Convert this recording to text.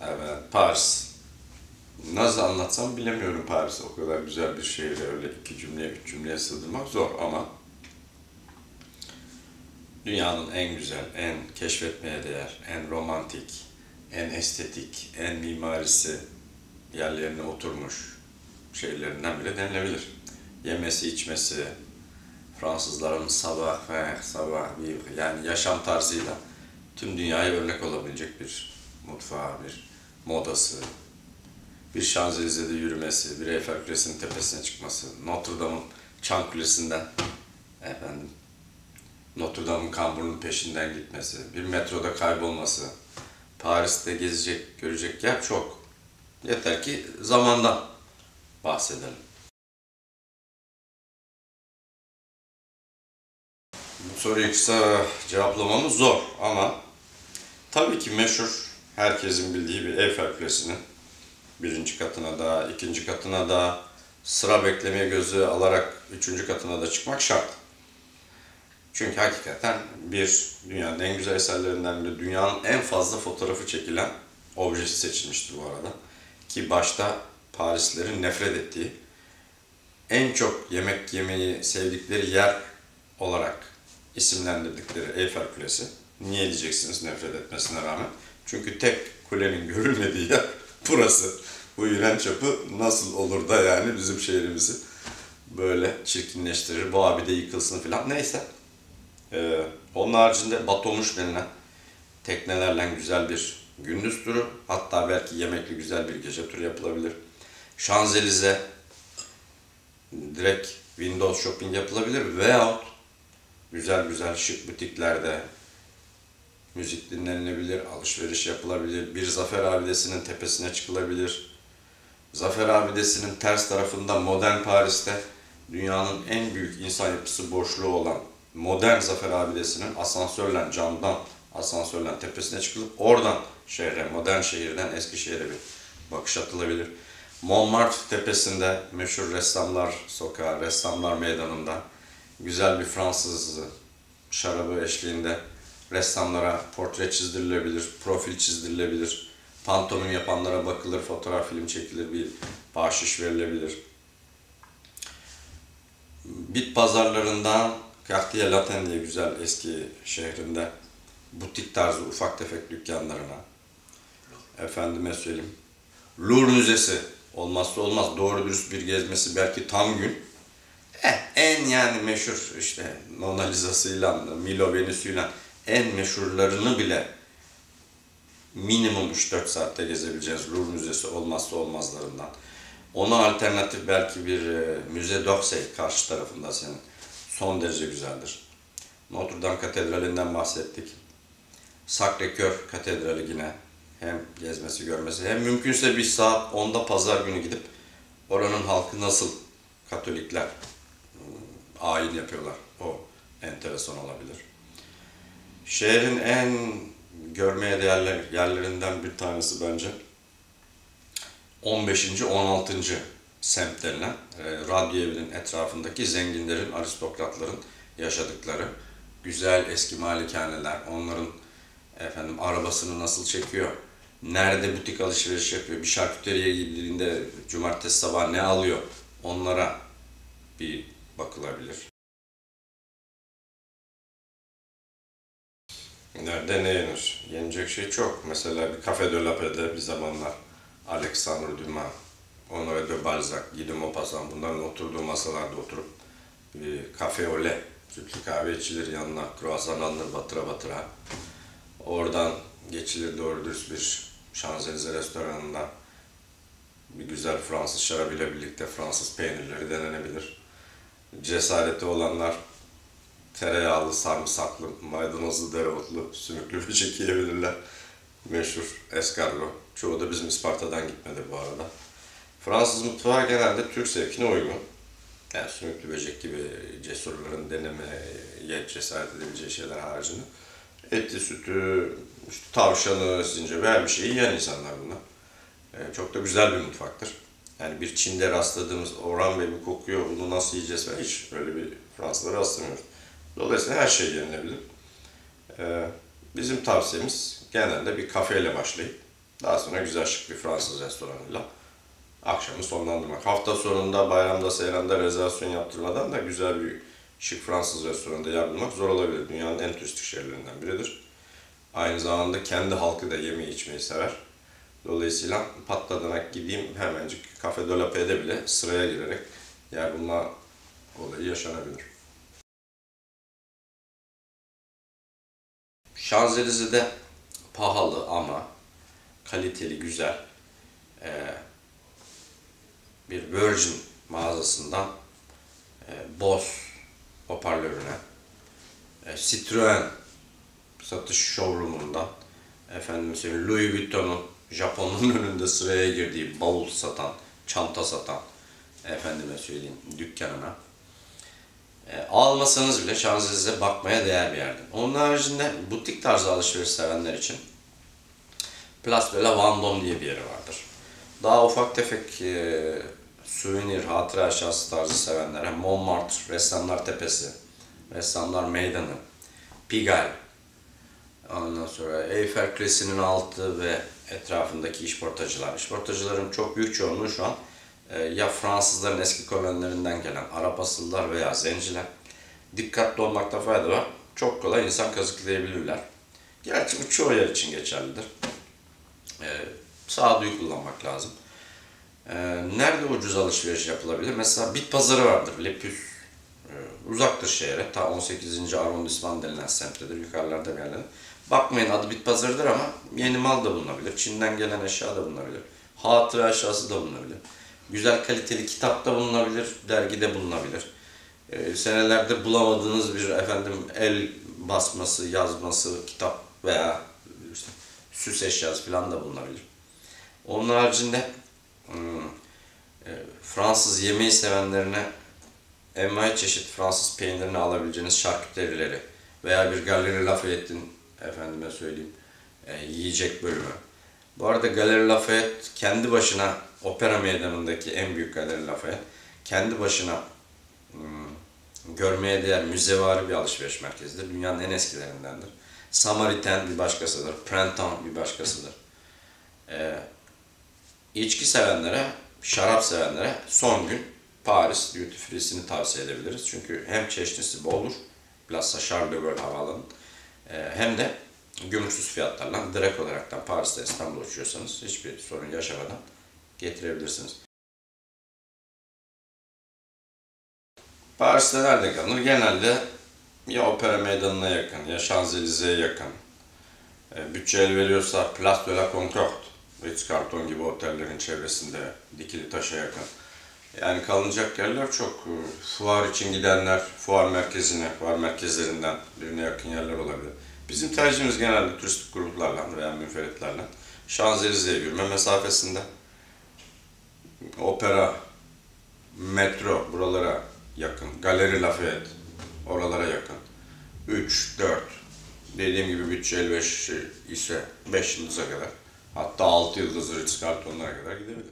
Evet, Paris. Nasıl anlatsam bilemiyorum Paris. O kadar güzel bir şehri öyle iki cümleye, üç cümleye sığdırmak zor ama dünyanın en güzel, en keşfetmeye değer, en romantik, en estetik, en mimarisi yerlerine oturmuş şehirlerinden bile denilebilir. Yemesi, içmesi, Fransızların sabah ve sabah bir yani yaşam tarzıyla tüm dünyaya örnek olabilecek bir mutfağı, bir modası, bir Şanzelize'de yürümesi, bir Eiffel Kulesi'nin tepesine çıkması, Notre Dame'ın Çan Kulesi'nden efendim Notre Dame'ın kamburunun peşinden gitmesi, bir metroda kaybolması, Paris'te gezecek, görecek yer çok. Yeter ki zamandan bahsedelim. Bu soruyu kısa cevaplamamız zor ama tabii ki meşhur herkesin bildiği bir Eiffel Kulesi'nin birinci katına da, ikinci katına da sıra beklemeye gözü alarak üçüncü katına da çıkmak şart. Çünkü hakikaten bir dünyanın en güzel eserlerinden biri, dünyanın en fazla fotoğrafı çekilen objesi seçilmiştir bu arada. Ki başta Parislilerin nefret ettiği, en çok yemek yemeyi sevdikleri yer olarak isimlendirdikleri Eiffel Kulesi. Niye diyeceksiniz nefret etmesine rağmen? Çünkü tek kulenin görülmediği yer burası. Bu iğrenç yapı nasıl olur da yani bizim şehrimizi böyle çirkinleştirir, bu abi de yıkılsın falan neyse. Ee, onun haricinde Batolmuş denilen teknelerle güzel bir gündüz turu, hatta belki yemekli güzel bir gece turu yapılabilir. Şanzelize direkt Windows shopping yapılabilir veyahut güzel güzel şık butiklerde müzik dinlenilebilir, alışveriş yapılabilir, bir Zafer Abidesi'nin tepesine çıkılabilir. Zafer Abidesi'nin ters tarafında modern Paris'te dünyanın en büyük insan yapısı boşluğu olan modern Zafer Abidesi'nin asansörle, camdan asansörle tepesine çıkılıp oradan şehre, modern şehirden eski şehre bir bakış atılabilir. Montmartre tepesinde meşhur ressamlar sokağı, ressamlar meydanında güzel bir Fransız şarabı eşliğinde ressamlara portre çizdirilebilir, profil çizdirilebilir. Pantomim yapanlara bakılır, fotoğraf film çekilir, bir bahşiş verilebilir. Bit pazarlarından Cartier Latin diye güzel eski şehrinde butik tarzı ufak tefek dükkanlarına, efendime söyleyeyim, Louvre Müzesi olmazsa olmaz doğru dürüst bir gezmesi belki tam gün. Eh, en yani meşhur işte Mona Lisa'sıyla, Milo Venüs'üyle en meşhurlarını bile minimum 3-4 saatte gezebileceğiz Louvre Müzesi olmazsa olmazlarından. Ona alternatif belki bir e, müze d'Orsay karşı tarafında senin son derece güzeldir. Notre Dame Katedrali'nden bahsettik. Sacré-Cœur Katedrali yine hem gezmesi görmesi hem mümkünse bir saat 10'da pazar günü gidip oranın halkı nasıl Katolikler ıı, ayin yapıyorlar. O enteresan olabilir. Şehrin en görmeye değerli yerlerinden bir tanesi bence 15. 16. semt denilen e, radyo etrafındaki zenginlerin, aristokratların yaşadıkları güzel eski malikaneler, onların efendim arabasını nasıl çekiyor, nerede butik alışveriş yapıyor, bir şarküteriye gittiğinde cumartesi sabah ne alıyor, onlara bir bakılabilir. Nerede ne yenir? Yenecek şey çok. Mesela bir Cafe de la Paix'de bir zamanlar Alexandre Dumas, Honoré de Balzac, Guy de Maupassant bunların oturduğu masalarda oturup bir kafe ole, sütlü kahve içilir yanına, kruvasan alınır batıra batıra. Oradan geçilir doğru dürüst bir Şanzelize restoranında bir güzel Fransız şarabıyla birlikte Fransız peynirleri denenebilir. Cesareti olanlar tereyağlı, sarımsaklı, maydanozlu, dereotlu, sümüklü böcek yiyebilirler. Meşhur escargot. Çoğu da bizim Isparta'dan gitmedi bu arada. Fransız mutfağı genelde Türk zevkine uygun. Yani sümüklü böcek gibi cesurların denemeye cesaret edebileceği şeyler haricinde. Etli sütü, işte tavşanı, zincir her bir şeyi yiyen insanlar bunlar. Ee, çok da güzel bir mutfaktır. Yani bir Çin'de rastladığımız Orhan Bey bir kokuyor, bunu nasıl yiyeceğiz falan hiç öyle bir Fransızlara rastlamıyoruz. Dolayısıyla her şey yenilebilir. Ee, bizim tavsiyemiz genelde bir kafeyle başlayıp Daha sonra güzel şık bir Fransız restoranıyla akşamı sonlandırmak. Hafta sonunda, bayramda, seyranda rezervasyon yaptırmadan da güzel bir şık Fransız restoranında yer zor olabilir. Dünyanın en turistik şehirlerinden biridir. Aynı zamanda kendi halkı da yemeği içmeyi sever. Dolayısıyla patladanak gideyim hemencik Cafe de la Paix'de bile sıraya girerek yer bulma olayı yaşanabilir. Şanzelize'de pahalı ama kaliteli, güzel ee, bir Virgin mağazasından e, Bose hoparlörüne, e, Citroen satış showroom'undan, efendim söyleyeyim Louis Vuitton'un Japon'un önünde sıraya girdiği bavul satan, çanta satan, efendime söyleyeyim dükkanına e, almasanız bile Şanzelize bakmaya değer bir yerde. Onun haricinde butik tarzı alışveriş sevenler için Place de la Vendôme diye bir yeri vardır. Daha ufak tefek e, souvenir, hatıra eşyası tarzı sevenlere Montmartre, Ressamlar Tepesi, Ressamlar Meydanı, Pigalle, ondan sonra Eiffel Kulesi'nin altı ve etrafındaki işportacılar. İşportacıların çok büyük çoğunluğu şu an ya Fransızların eski kolonilerinden gelen Arap asıllar veya zenciler. Dikkatli olmakta fayda var. Çok kolay insan kazıklayabilirler. Gerçi bu çoğu yer için geçerlidir. E, sağduyu kullanmak lazım. E, nerede ucuz alışveriş yapılabilir? Mesela bit pazarı vardır. Lepüs. E, uzaktır şehre. Ta 18. arrondisman denilen semttedir. Yukarılarda bir yerlerde. Bakmayın adı bit pazarıdır ama yeni mal da bulunabilir. Çin'den gelen eşya da bulunabilir. Hatıra eşyası da bulunabilir. Güzel kaliteli kitap da bulunabilir, dergi de bulunabilir. Ee, senelerde bulamadığınız bir efendim el basması, yazması, kitap veya işte süs eşyası falan da bulunabilir. Onun haricinde hmm, e, Fransız yemeği sevenlerine envai çeşit Fransız peynirini alabileceğiniz şarküterileri veya bir Galeri Lafayette'in efendime söyleyeyim e, yiyecek bölümü. Bu arada Galeri Lafayette kendi başına opera meydanındaki en büyük Galeri Lafayette kendi başına hmm, görmeye değer müzevari bir alışveriş merkezidir. Dünyanın en eskilerindendir. Samaritan bir başkasıdır. Printemps bir başkasıdır. Ee, içki sevenlere, şarap sevenlere son gün Paris Duty Free'sini tavsiye edebiliriz. Çünkü hem çeşnisi boldur, Plaza Charles de Gaulle havaalanı, ee, hem de gümrüksüz fiyatlarla direkt olaraktan Paris'te İstanbul'a uçuyorsanız hiçbir sorun yaşamadan getirebilirsiniz. Paris'te nerede kalınır? Genelde ya opera meydanına yakın ya Şanzelize'ye yakın. E, bütçe el veriyorsa Place de la Concorde, Ritz-Carlton gibi otellerin çevresinde dikili taşa yakın. Yani kalınacak yerler çok. E, Fuar için gidenler fuar merkezine, fuar merkezlerinden birine yakın yerler olabilir. Bizim tercihimiz genelde turistik gruplarla veya müferitlerle Şanzelize'ye yürüme mesafesinde opera, metro buralara yakın, Galeri Lafayette oralara yakın. 3, 4, dediğim gibi bütçe 55 ise 5 yıldıza kadar hatta 6 yıldızlı Ritz-Carlton'lara kadar gidebilir.